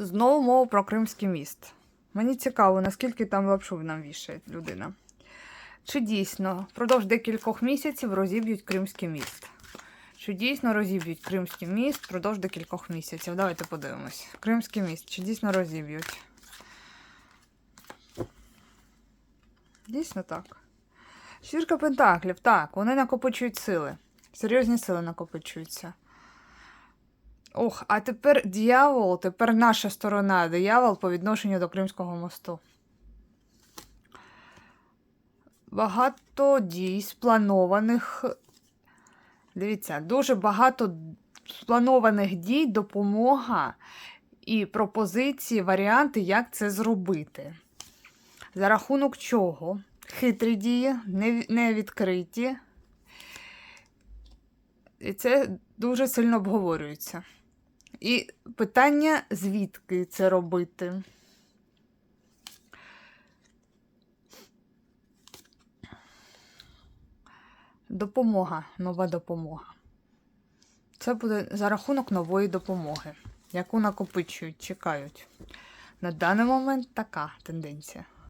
Знову мова про Кримський міст. Мені цікаво, наскільки там лапшу нам вішає людина. Чи дійсно впродовж декількох місяців розіб'ють Кримський міст? Чи дійсно розіб'ють Кримський міст впродовж декількох місяців? Давайте подивимось. Кримський міст, чи дійсно розіб'ють? Дійсно так. Шірка Пентаклів, так, вони накопичують сили. Серйозні сили накопичуються. Ох, а тепер дьявол, тепер наша сторона, диявол по відношенню до Кримського мосту. Багато дій спланованих. Дивіться, дуже багато спланованих дій, допомога і пропозиції, варіанти, як це зробити. За рахунок чого? Хитрі дії, не- відкриті. І це дуже сильно обговорюється. І питання, звідки це робити? Допомога, нова допомога. Це буде за рахунок нової допомоги, яку накопичують, чекають. На даний момент така тенденція.